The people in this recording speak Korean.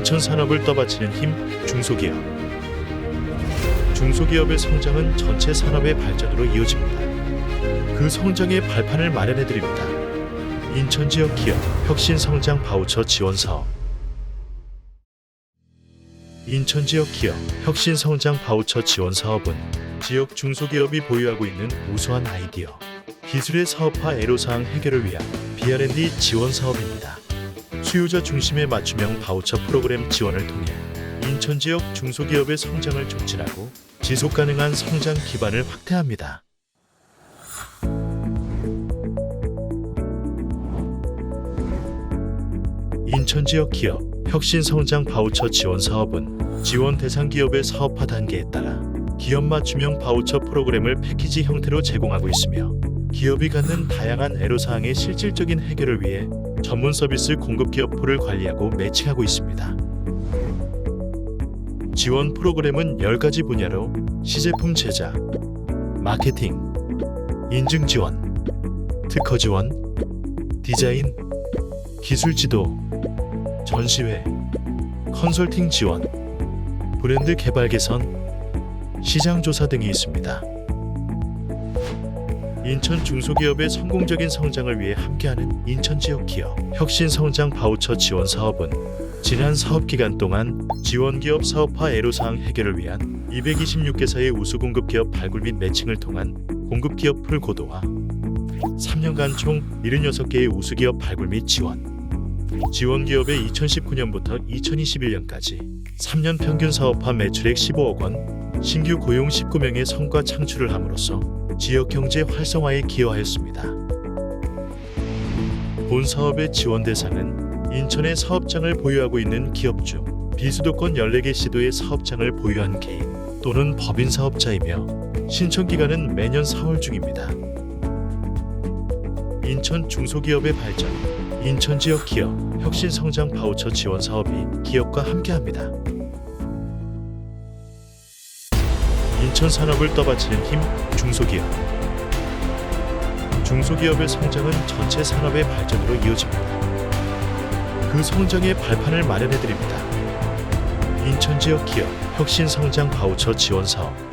인천 산업을 떠받치는 힘 중소기업. 중소기업의 성장은 전체 산업의 발전으로 이어집니다. 그 성장의 발판을 마련해 드립니다. 인천 지역 기업 혁신 성장 바우처 지원 사업. 인천 지역 기업 혁신 성장 바우처 지원 사업은 지역 중소기업이 보유하고 있는 우수한 아이디어, 기술의 사업화 애로사항 해결을 위한 B&D 지원 사업입니다. 수요자 중심의 맞춤형 바우처 프로그램 지원을 통해 인천 지역 중소기업의 성장을 촉진하고 지속 가능한 성장 기반을 확대합니다. 인천 지역 기업 혁신 성장 바우처 지원 사업은 지원 대상 기업의 사업화 단계에 따라 기업 맞춤형 바우처 프로그램을 패키지 형태로 제공하고 있으며 기업이 갖는 다양한 애로사항의 실질적인 해결을 위해 전문 서비스 공급 기업부를 관리하고 매칭하고 있습니다. 지원 프로그램은 10가지 분야로 시제품 제작, 마케팅, 인증 지원, 특허 지원, 디자인, 기술 지도, 전시회, 컨설팅 지원, 브랜드 개발 개선, 시장 조사 등이 있습니다. 인천 중소기업의 성공적인 성장을 위해 함께하는 인천 지역 기업. 혁신 성장 바우처 지원 사업은 지난 사업 기간 동안 지원 기업 사업화 애로사항 해결을 위한 226개사의 우수 공급 기업 발굴 및 매칭을 통한 공급 기업 풀 고도화 3년간 총 76개의 우수 기업 발굴 및 지원 지원 기업의 2019년부터 2021년까지 3년 평균 사업화 매출액 15억 원, 신규 고용 19명의 성과 창출을 함으로써 지역 경제 활성화에 기여하였습니다. 본 사업의 지원 대상은 인천의 사업장을 보유하고 있는 기업 중 비수도권 14개 시도의 사업장을 보유한 개인 또는 법인 사업자이며 신청 기간은 매년 4월 중입니다. 인천 중소기업의 발전, 인천 지역 기업 혁신 성장 바우처 지원 사업이 기업과 함께합니다. 인천 산업을 떠받치는 힘 중소기업. 중소기업의 성장은 전체 산업의 발전으로 이어집니다. 그 성장의 발판을 마련해 드립니다. 인천 지역 기업 혁신 성장 바우처 지원 사업.